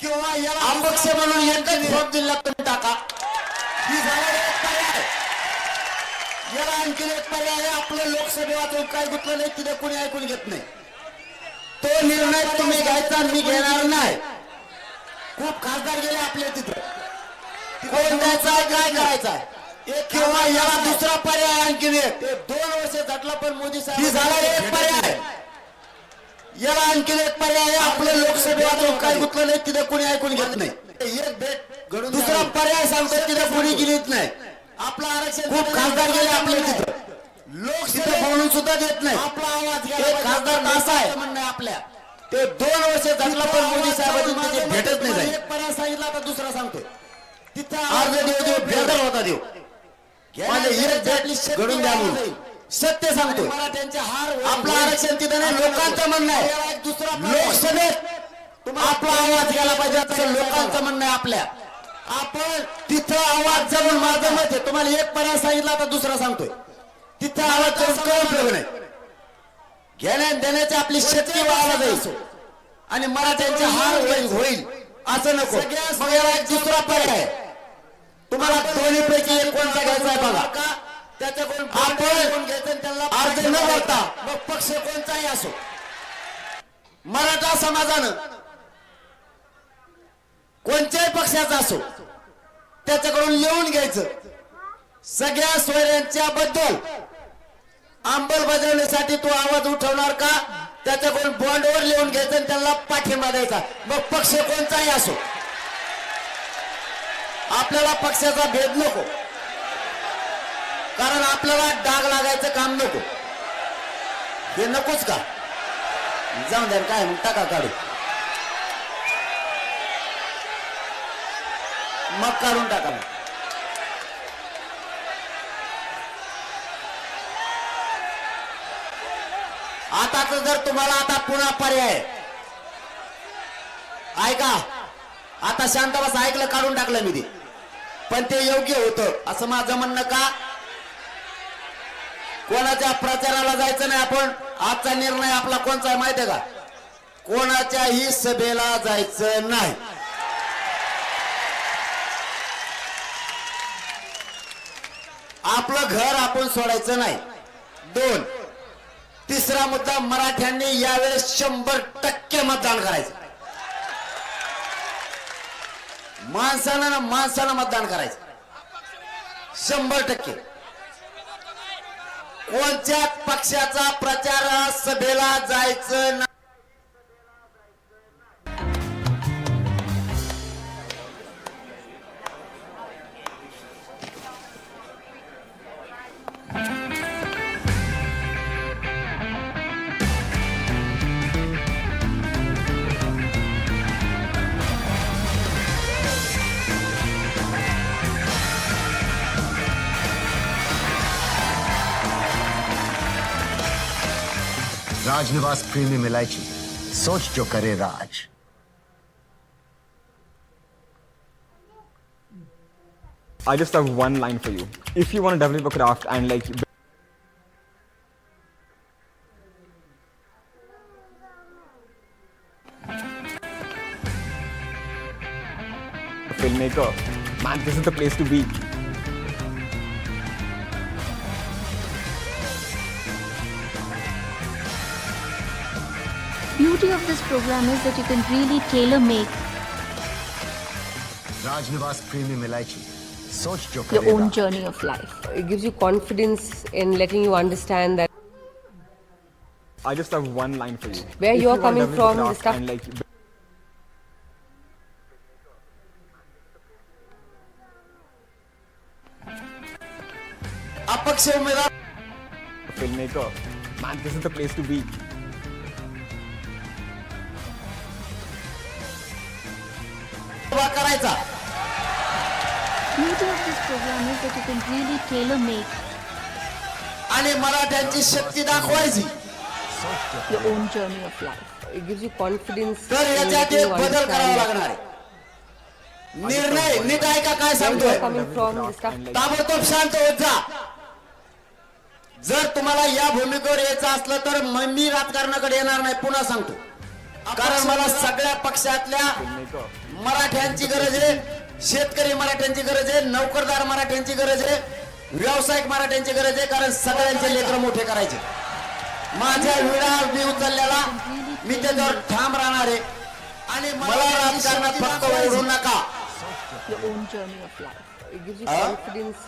किंवा याला अपक्ष म्हणून एकच फॉर्म जिल्ह्यात तुम्ही टाका. ही झाला एक पर्याय. याला आणखी एक पर्याय. आपलं लोकसभेवाचून काय गुतलं नाही तिथे कोणी ऐकून घेत नाही. तो निर्णय तुम्ही घ्यायचा मी घेणार नाही. खूप खासदार गेले आपल्या तिथे. कोण द्यायचा काय करायचा एक किंवा याला दुसरा पर्याय आणखीन एक. दोन वर्ष झटलं पण मोदी साहेब ही झाला एक पर्याय. याला आणखीन एक पर्याय आहे. आपलं लोकसभेवाचून काय गुतलं नाही तिथे कोणी ऐकून घेत नाही. एक भेट घडून दुसरा. पर्याय सांगतो तिथे कोणी गिरीत नाही. आपलं आरक्षण खूप खासदार गेले आपल्या तिथं. तिथे बोलून सुद्धा देत नाही. आपला आवाज. खासदार तर असा आहे. म्हणणं आपल्या. ते दोन वर्ष जगला पण मोदी साहेबांची भेटच नाही एक पर्याय सांगितला आता दुसरा सांगतोय. तिथे अर्ज देव देव बेदर होता देव. माझे एक भेट घडून द्या म्हणून. सत्य सांगतो. आपलं आरक्षण तिथं नाही लोकांचं म्हणणं आहे. दुसरा. लोकसभेत आपला आवाज गेला पाहिजे असं लोकांचं म्हणणं आहे आपल्या. आपण तिथं आवाज जमून माझं मत आहे. तुम्हाला एक पर्याय सांगितला आता दुसरा सांगतोय. तिथं आवाज करून काय उपयोग नाही घेण्या देण्याची आपली शक्ती वाढला जाईल. आणि मराठ्यांचे हार होईल होईल. असं नको. दुसरा पर्याय. तुम्हाला दोन्ही पैकी एक कोणता घ्यायचा आहे बघा. त्याच्याकडून आपण घ्यायचं त्यांना अर्ज न भरता मग पक्ष कोणताही असो. मराठा समाजानं कोणत्याही पक्षाचा असो त्याच्याकडून लिहून घ्यायचं. सगळ्या सोयऱ्यांच्या बद्दल अंमलबजावणीसाठी तो आवाज उठवणार का? त्याच्याकडून बॉन्डवर लिहून घ्यायचं आणि त्याला पाठिंबा द्यायचा. मग पक्ष कोणताही असो. आपल्याला पक्षाचा भेद नको. कारण आपल्याला डाग लागायचं काम नको. हे नकोच का? जाऊन द्या काय टाका काढू मग काढून टाका मग. आता जर तुम्हाला आता पुन्हा पर्याय. आहे. ऐका आता शांत बस ऐकलं काढून टाकलं मी ते. पण ते योग्य होतं असं माझं म्हणणं का? कोणाच्या प्रचाराला जायचं नाही आपण? आजचा निर्णय आपला कोणचा आहे माहिती आहे का? कोणाच्याही सभेला जायचं नाही. आपलं घर आपण सोडायचं नाही. दोन तिसरा मुद्दा मराठ्यांनी यावेळेस शंभर टक्के मतदान करायचं. माणसानं माणसानं मतदान करायचं. शंभर टक्के. कोणत्याच पक्षाचा प्रचार सभेला जायचं नाही राजनिवास प्रीमियम इलायची सोच जो करे राज I just have one line for you. If you want to develop a craft and like a filmmaker, man, this is the place to be. beauty of this program is that you can really tailor make Rajnivas Premium Elaichi. Your own journey of life. It gives you confidence in letting you understand that I just have one line for you. where you are are coming from, the stuff. and like Apak filmmaker, man, this is the place to be. मला त्यांची शक्ति दाखवायची. बदल करा निर्णय मी काय काय सांगतो का शांत होत जा. जर तुम्हाला या भूमिकेवर यायचं असलं तर मी राजकारणाकडे येणार नाही पुन्हा सांगतो. कारण मला सगळ्या पक्षातल्या मराठ्यांची गरज आहे शेतकरी मराठ्यांची गरज आहे नोकरदार मराठ्यांची गरज आहे व्यावसायिक मराठ्यांची गरज आहे कारण सगळ्यांचे लेकर मोठे करायचे. माझ्या विडा मी उचललेला मी त्याच्यावर ठाम राहणार आहे. आणि मला राजकारणात फक्त ओढू नका.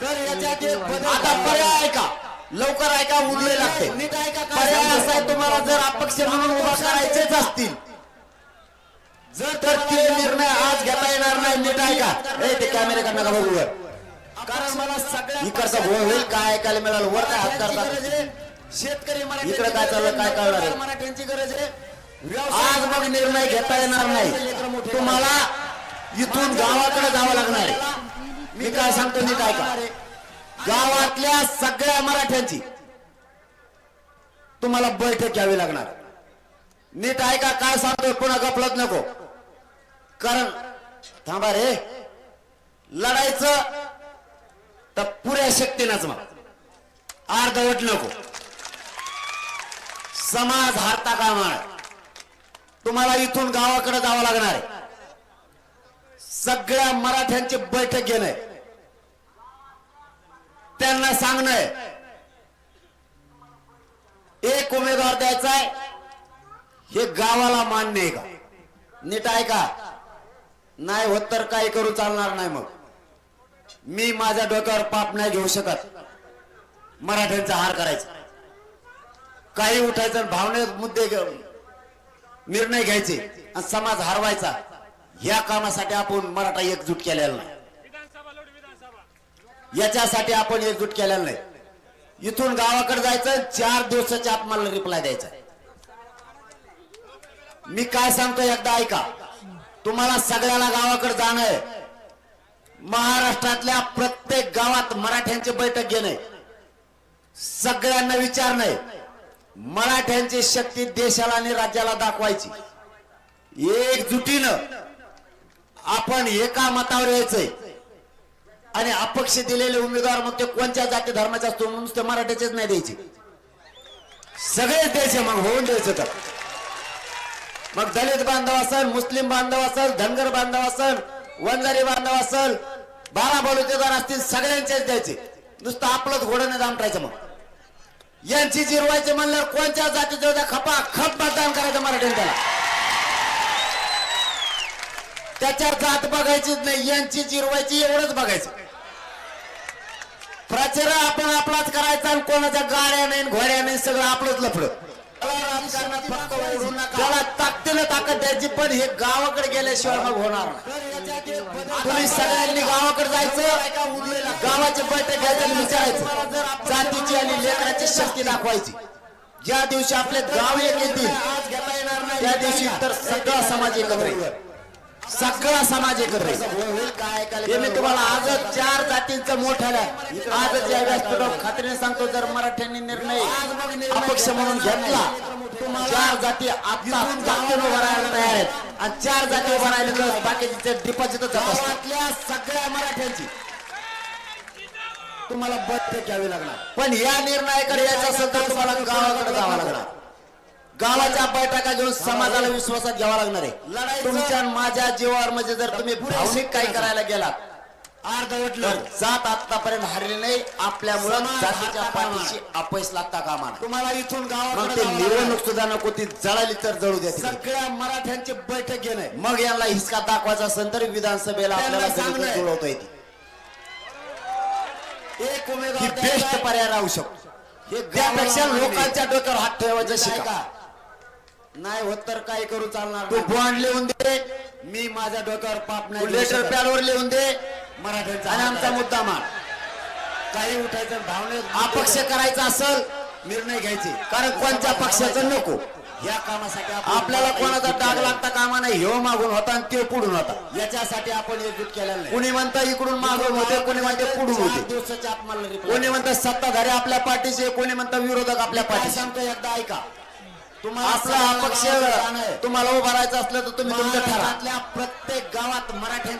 तर याच्यात आता पर्याय ऐका. लवकर ऐका उरले लागते. नीट ऐका काय पर्याय. असा आहे तुम्हाला जर अपक्ष म्हणून उभा करायचेच असतील जर तर ते निर्णय आज घेता येणार नाही नीट ऐका. ए ते कॅमेऱ्याकडनं का बघू वर. कारण मला सगळ्या इकडचा भोळ होईल काय ऐकायला मिळालं वर काय हात करतात? आहे. शेतकरी मराठ्यांची इकडं काय चाललं, काय आहे, कळणार आहे? मराठ्यांची गरज आहे. आज मग निर्णय घेता येणार नाही. तुम्हाला इथून गावाकडे जावं लागणार आहे. मी काय सांगतो नीट ऐका. गावातल्या सगळ्या मराठ्यांची तुम्हाला बैठक घ्यावी लागणार. नीट ऐका काय सांगतोय पुन्हा गपलत नको. कारण थांबा रे. लढायचं तर पुऱ्या शक्तीनंच मग. अर्धवट नको. समाज हारता कामा तुम्हाला इथून गावाकडे जावं लागणार आहे. सगळ्या मराठ्यांची बैठक घेणं त्यांना सांगणं एक उमेदवार द्यायचा आहे. हे गावाला मान्य आहे का? नीट आहे का नाही होत तर काही करू चालणार नाही मग. मी माझ्या डोक्यावर पाप नाही घेऊ शकत. मराठ्यांचा हार करायचा. काही उठायचं भावने मुद्दे निर्णय घ्यायचे आणि समाज हरवायचा या कामासाठी आपण मराठा एकजूट केलेला नाही. याच्यासाठी आपण एकजूट केलेला नाही. इथून गावाकडे जायचं चार दिवसाच्या आत मला रिप्लाय द्यायचा मी काय सांगतो एकदा ऐका. तुम्हाला सगळ्याला गावाकडे जाणं महाराष्ट्रातल्या प्रत्येक गावात मराठ्यांची बैठक घेणे सगळ्यांना विचारणे मराठ्यांची शक्ती देशाला आणि राज्याला दाखवायची. एकजुटीनं आपण एका मतावर यायचंय. आणि अपक्ष दिलेले उमेदवार मग ते कोणत्या जाती धर्माचे असतो नुसते मराठ्याचेच नाही द्यायचे. सगळेच द्यायचे मग होऊन द्यायचं तर. मग दलित बांधव असेल मुस्लिम बांधव असेल धनगर बांधव असेल वंजारी बांधव असल बारा बलुतेदार असतील सगळ्यांचेच द्यायचे. नुसतं आपलंच घोड्याने दामटायचं मग. यांची जिरवायचे म्हणल्यावर कोणत्या जातीचे होत्या खपा खप मतदान करायचं मराठ्याने त्याला? त्याच्या जात बघायचीच नाही यांची जिरवायची एवढंच बघायचं. प्रचार आपण आपलाच करायचा आणि कोणाच्या गाड्या नाही घोड्या नाही सगळं आपलंच लफड. राजकारणात फक्त ओढू नका. त्याला ताकदीनं ताकद द्यायची पण हे गावाकडे गेल्याशिवाय मग होणार नाही. तुम्ही सगळ्यांनी गावाकडे जायचं गावाची बैठक घ्यायचं आणि विचारायचं. जातीची आणि लेकराची शक्ती दाखवायची. ज्या दिवशी आपले गाव एक येतील त्या दिवशी तर सगळा समाज एकत्र येईल. सगळा समाज एकत्र येईल हे मी तुम्हाला आजच चार जातींचं मोठं आजच या व्यासपीठावर खात्रीने सांगतो जर मराठ्यांनी निर्णय अपक्ष म्हणून घेतला चार जाती आता जातीनं उभा राहायला तयार आहेत. आणि चार जाती उभा राहिले तर बाकीचे डिपॉझिट सगळ्या मराठ्यांची. तुम्हाला बैठक घ्यावी लागणार. पण या निर्णयाकडे यायचं असेल तर तुम्हाला गावाकडे जावं लागणार. गावाच्या बैठका घेऊन समाजाला विश्वासात घ्यावा लागणार आहे तुमच्या माझ्या जीवावर म्हणजे जर तुम्ही भावनिक काही करायला गेलात अर्धवटलं जात आतापर्यंत हरली नाही आपल्यामुळं जातीच्या पाठीशी अपयश लागता कामा. तुम्हाला इथून मग गावाकडे ते जावं लागणार. निवडणूक सुद्धा नको ती जळाली तर जळू द्या. सगळ्या मराठ्यांची बैठक घेणे मग यांना हिसका दाखवायचा असेल तर विधानसभेला आपल्याला. जुळवता येते एक उमेदवार बेस्ट. पर्याय राहू शकतो त्यापेक्षा. लोकांच्या डोक्यावर हात ठेवायचं. शिका नाही होत तर काही करू चालणार तू बॉन्ड लिहून दे. मी माझ्या डोक्यावर पाप तू नाही लेटर. पॅडवर लिहून दे. मराठ्यांचा आणि आमचा मुद्दा मान काही उठायचं भावनेत अपक्ष करायचा असेल निर्णय घ्यायचे. कारण कोणत्या पक्षाचं नको. या कामासाठी आपण आपल्याला कोणाचा डाग लागता कामा नाही. ह्यो मागून होता आणि ते पुढून होता. याच्यासाठी आपण एकजूट केलेला नाही. कुणी म्हणतं इकडून मागून होते कोणी म्हणते पुढून चार होते. दिवसाच्या आत मला reply कोणी म्हणतं सत्ताधारी आपल्या पाठीशी कोणी म्हणतं विरोधक आपल्या काय पाठीशी. सांगतो एकदा ऐका. आपला अपक्ष. तुम्हाला उभा राहायचं असलं तर तुम्ही तुमचं ठरा महाराष्ट्रातल्या प्रत्येक गावात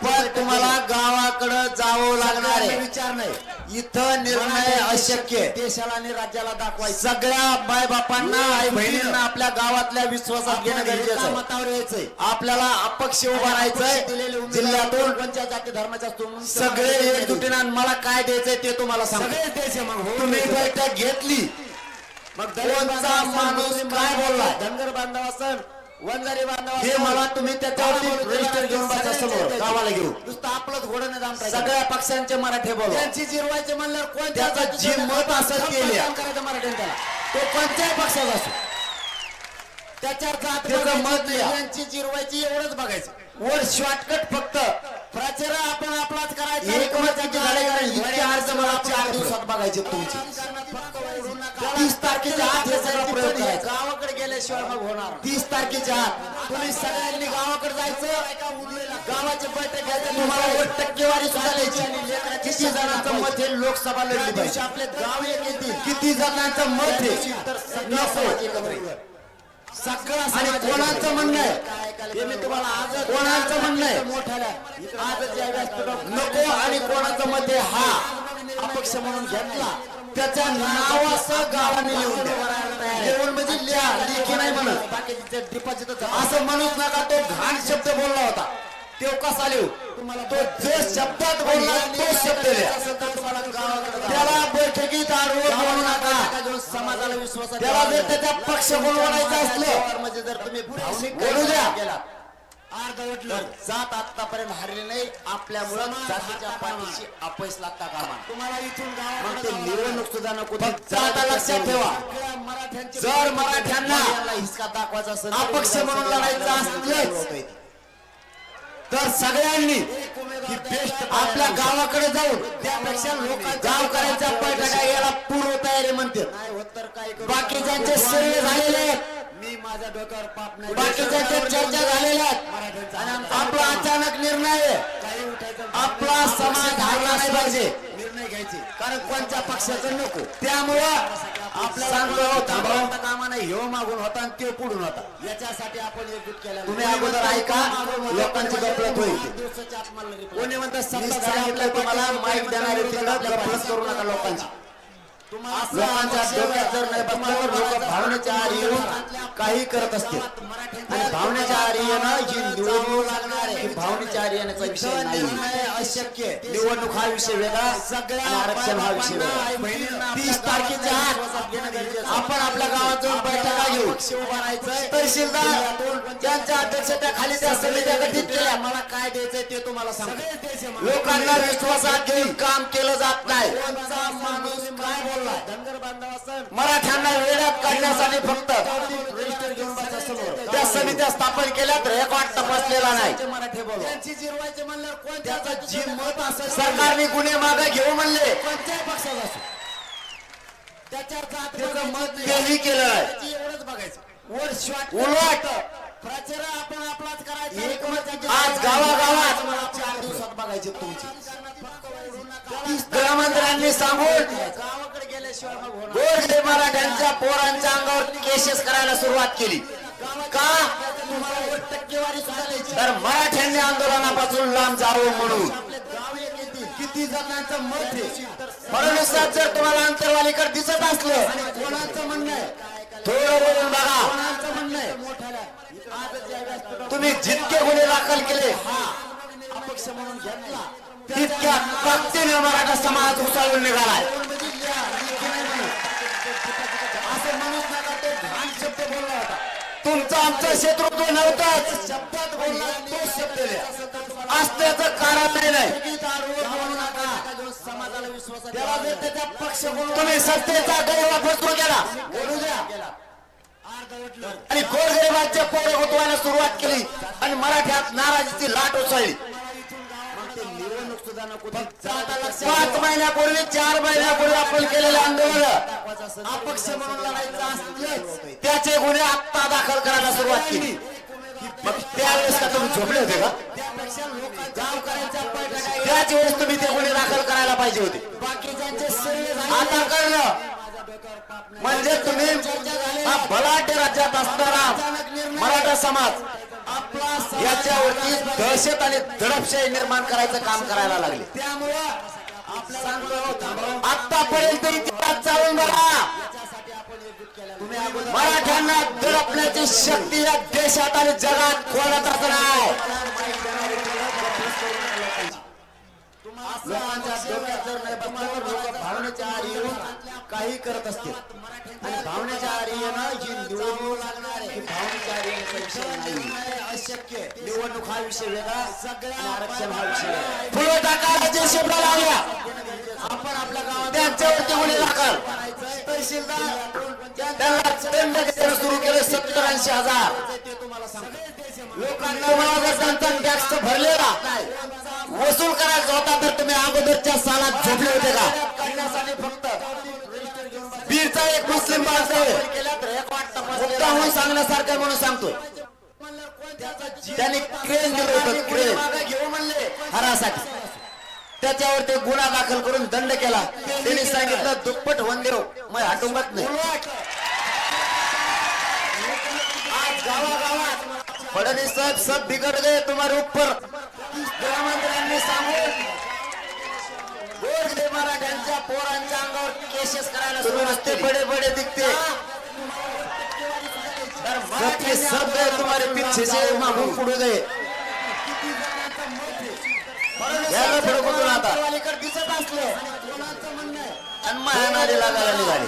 पण तुम्हाला गावाकडे जावं लागणार आहे. विचार नाही. इथं निर्णय अशक्य. देशाला आणि राज्याला दाखवायचं. सगळ्या माय बापांना आई बहिणींना आपल्या गावातल्या विश्वासात घेणं गरजेचं मतावर यायचंय आपल्याला अपक्ष उभा राहायचंय. जिल्ह्यातून कोणत्या जाती धर्माच्या सगळे एकजुटीनं मला काय द्यायचंय ते तुम्हाला मग. हो तुम्ही बैठक घेतली. मग कोणचा माणूस काय बोलला. धनगर बांधव असन वंजारी बांधव हे मला तुम्ही त्याच्यावरती रजिस्टर घेऊन बसा समोर गावाला घेऊन. नुसतं आपलंच घोडं नाही दाम सगळ्या पक्षांचे मराठे बोला त्यांची जिरवायचे म्हणल्यावर त्याचं जातीचं जे मत ते लिहा. करायचं मराठ्याने तो कोणत्याही पक्षाचा असो. त्याच्यावर जात मत. यांची जिरवायची एवढंच बघायचं. वर शॉर्टकट फक्त. प्रचार आपण आपलाच करायचा एक मताची झाडे कारण इतके अर्ज मला चार दिवसात बघायचे तुमचे. तीस तारखेच्या आत हे सगळं प्रयोग करायचा. गावाकडे गेल्याशिवाय मग होणार. तीस तारखेच्या आत तुम्ही सगळ्यांनी गावाकडे जायचं. गावाची बैठक घ्यायचं. तुम्हाला वर टक्केवारी सुद्धा किती जणांचं मत हे लोकसभा लढली पाहिजे. आपले गाव एक येतील किती? जणांचं मत हे? तर सगळं आणि कोणाचं म्हणणं आहे? हे मी तुम्हाला आज कोणाचं म्हणणं आहे? मोठ्याला आज ज्या नको आणि कोणाचं मत आहे हा अपक्ष म्हणून घेतला. त्याच्या नावासह गावाने लिहून लिहून म्हणजे लिहा लेखी नाही म्हणत. असं म्हणूच नका तो घाण शब्द बोलला होता. तो कसा लिहू? तो जे शब्दात बोलला तो शब्द त्याला बैठकीत आडवं बोलू नका. समाजाला विश्वासात त्याला जर त्याचा पक्ष बोलवायचा असलं म्हणजे जर तुम्ही बोलू द्या. अर्धवटलं जात आतापर्यंत हरले नाही. आपल्यामुळं जातीच्या पाठीशी अपयश लागता कामा तुम्हाला इथून मग ते निवडणूक सुद्धा नको ती फक्त आता लक्षात ठेवा. जर मराठ्यांना हिसका दाखवायचा असेल अपक्ष म्हणून लढायचं असलंच तर सगळ्यांनी आपल्या गावाकडे जाऊन त्यापेक्षा लोकांच्या गावकऱ्यांच्या बैठका याला पूर्व तयारी म्हणते नाही होत तर काय करू? बाकीच्यांचे सर्वे झालेले आहेत. मी माझ्या डोक्यावर पाप नाही बाकीच्यांच्या चर्चा झालेल्या आहेत आपला अचानक निर्णय काही उठायचं आपला समाज हारला नाही पाहिजे. निर्णय घ्यायचे. कारण कोणत्या पक्षाचं नको. त्यामुळं आपल्याला सांगतो थांबा. थांबवता कामा नाही. ह्यो मागून होता आणि त्यो पुढून होता. याच्यासाठी आपण एकजूट केला तुम्ही अगोदर ऐका, लोकांची गफलत होईल. कोणी म्हणतं मी सत्ता झाली सांगितलं आपल्या तुम्हाला तुम्हाला माईक देणारे तिकडं गफलत करू नका लोकांची. लोकांच्या डोक्यात जर नाही बसल्यावर लोक भावनेच्या येऊन काही करत असतील. आणि भावनेच्या आरी येणं ही निवडणूक आहे. विषय नाही. अशक्य. निवडणूक हा विषय वेगळा सगळ्या आरक्षण हा विषय वेगळा. तीस तारखेच्या आत आपण आपल्या गावात जाऊन बैठका घेऊ. तहसीलदार त्यांच्या अध्यक्षतेखाली त्या समित्या गठीत केल्या. मला काय द्यायचंय ते तुम्हाला सांगतो. लोकांना विश्वासात घेऊन काम केलं जात नाही. माणूस काय बोलला धनगर बांधव असन मराठ्यांना वेळात काढण्यासाठी फक्त त्या समित्या स्थापन केल्यात रेकॉर्ड तपासलेला नाही. मराठी बोल त्यांची जिरवायचे म्हणल्यावर जी मत असेल सरकारने गुन्हे मागे घेऊ म्हणले. कोणत्याही पक्षाचा असो. त्याच्यावर जात त्याचं मत तेही केलं आहे. एवढंच बघायचं. वर शॉट उलट. प्रचार आपण आपलाच करायचा एक आज गावागावात मला चार दिवसात बघायचे तुमची. गृहमंत्र्यांनी सांगून गावाकडे गेल्याशिवाय मग होणार गोरडे मराठ्यांच्या पोरांच्या अंगावर केसेस करायला सुरुवात केली. का? तुम्हाला वर टक्केवारी सुद्धा द्यायची तर मराठ्यांनी आंदोलनापासून लांब जावं म्हणून. आपले गाव एक येतील किती जणांचं मत आहे? फडणवीसात जर तुम्हाला अंतरवालीकडे दिसत असलं कोणाचं म्हणणं आहे? थोडं बोलून बघा. कोणाचं म्हणणं आहे? मोठ्याला आज ज्या व्यासपीठावर तुम्ही जितके गुन्हे दाखल केले अपक्ष म्हणून घेतला. तितक्या ताकदीने मराठा समाज उचलून निघालाय. म्हणजे लिखी नाही. असं म्हणूच नका तो घाण शब्द बोलला होता. तुमचं आमचं शत्रुत्व नव्हतंच. शब्दात तो शब्द असल्याचं कारण नाही नाही. बोलू समाजाला त्याला जर त्याचा पक्ष तुम्ही सत्तेचा गैरवापर सुरू केला बोलू द्या. आणि गोरगरिबांच्या पोरं उठवायला सुरुवात केली आणि मराठ्यात नाराजीची लाट उसळली. पाच महिन्यापूर्वी चार महिन्यापूर्वी आपण केलेलं आंदोलन. अपक्ष म्हणून लढायचं असलंच. त्याचे गुन्हे आत्ता दाखल करायला सुरुवात केली. मग त्यावेळेस का तुम्ही झोपले होते का? त्याच वेळेस तुम्ही ते गुन्हे दाखल करायला पाहिजे होते. आता कळलं. म्हणजे तुम्ही हा बलाढ्य राज्यात असणारा मराठा समाज याच्यावरती दहशत आणि दडपशाही निर्माण करायचं काम करायला लागले. त्यामुळं आतापर्यंत इतिहास चालून बघा. मराठ्यांना दडपण्याची शक्ती या देशात आणि जगात कोणाचाच नाही. भावनेच्या काही करत असतील. आणि भावनेच्या ही निवडणूक ही भावनेच्या आरी येण्याचा विषय नाही. अशक्य आहे. निवडणूक हा विषय वेगळा. आणि आरक्षण हा विषय टाकायला जे शब्द आपण आपल्या गावात त्यांच्यावरती गुन्हे दाखल. तहसीलदार त्यांना दंड देणं सुरू केलं सत्तर ऐंशी हजार. ते तुम्हाला सांगतो लोकांना टॅक्स भरलेला वसूल करायचा होता तर तुम्ही अगोदरच्या सालात झोपले होते का? करण्यासाठी फक्त बीडचा एक मुस्लिम बांधव आहे सांगण्यासारखं म्हणून सांगतोय. त्यांनी क्रेज दिलं होतं क्रेज घेऊ म्हणले हरासाठी. त्याच्यावर ते गुन्हा दाखल करून दंड केला. त्यांनी सांगितलं दुप्पट वंदेरो मग हटुंबत नाही. फडणवीस साहेब सब बिघड गए तुम्हारे ऊपर. गृहमंत्र्यांनी सांगून गोरगरीब मराठ्यांच्या पोरांच्या अंगावर केसेस करायला तुम्ही सुरुवात नुसते केली. बड़े बड़े दिखते तर सबके मराठ्यांनी सब गए तुम्हारे पीछे से मागून पुढे गए यायला पुढे कुठून आता. अलीकडे दिसत असले. कोणाचं म्हणणं आहे? आणि महानाडी लागायला निघाली